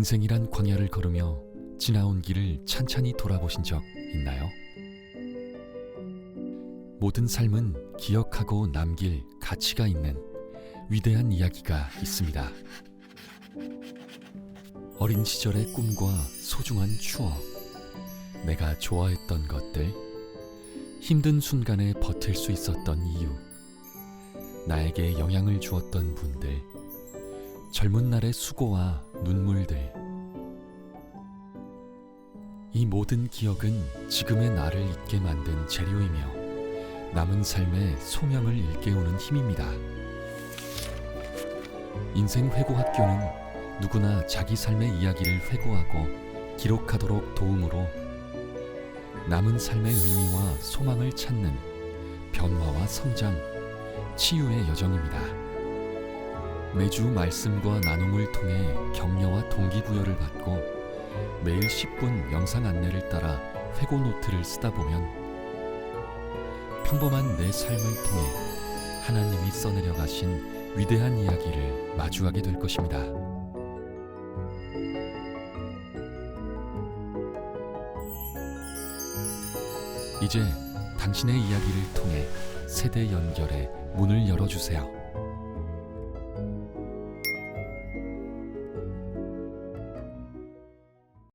인생이란 광야를 걸으며 지나온 길을 찬찬히 돌아보신 적 있나요? 모든 삶은 기억하고 남길 가치가 있는 위대한 이야기가 있습니다. 어린 시절의 꿈과 소중한 추억, 내가 좋아했던 것들, 힘든 순간에 버틸 수 있었던 이유, 나에게 영향을 주었던 분들, 젊은 날의 수고와 눈물들. 이 모든 기억은 지금의 나를 있게 만든 재료이며 남은 삶의 소명을 일깨우는 힘입니다. 인생 회고 학교는 누구나 자기 삶의 이야기를 회고하고 기록하도록 도움으로 남은 삶의 의미와 소망을 찾는 변화와 성장, 치유의 여정입니다. 매주 말씀과 나눔을 통해 격려와 동기부여를 받고 매일 10분 영상 안내를 따라 회고 노트를 쓰다 보면 평범한 내 삶을 통해 하나님이 써내려 가신 위대한 이야기를 마주하게 될 것입니다. 이제 당신의 이야기를 통해 세대 연결의 문을 열어주세요.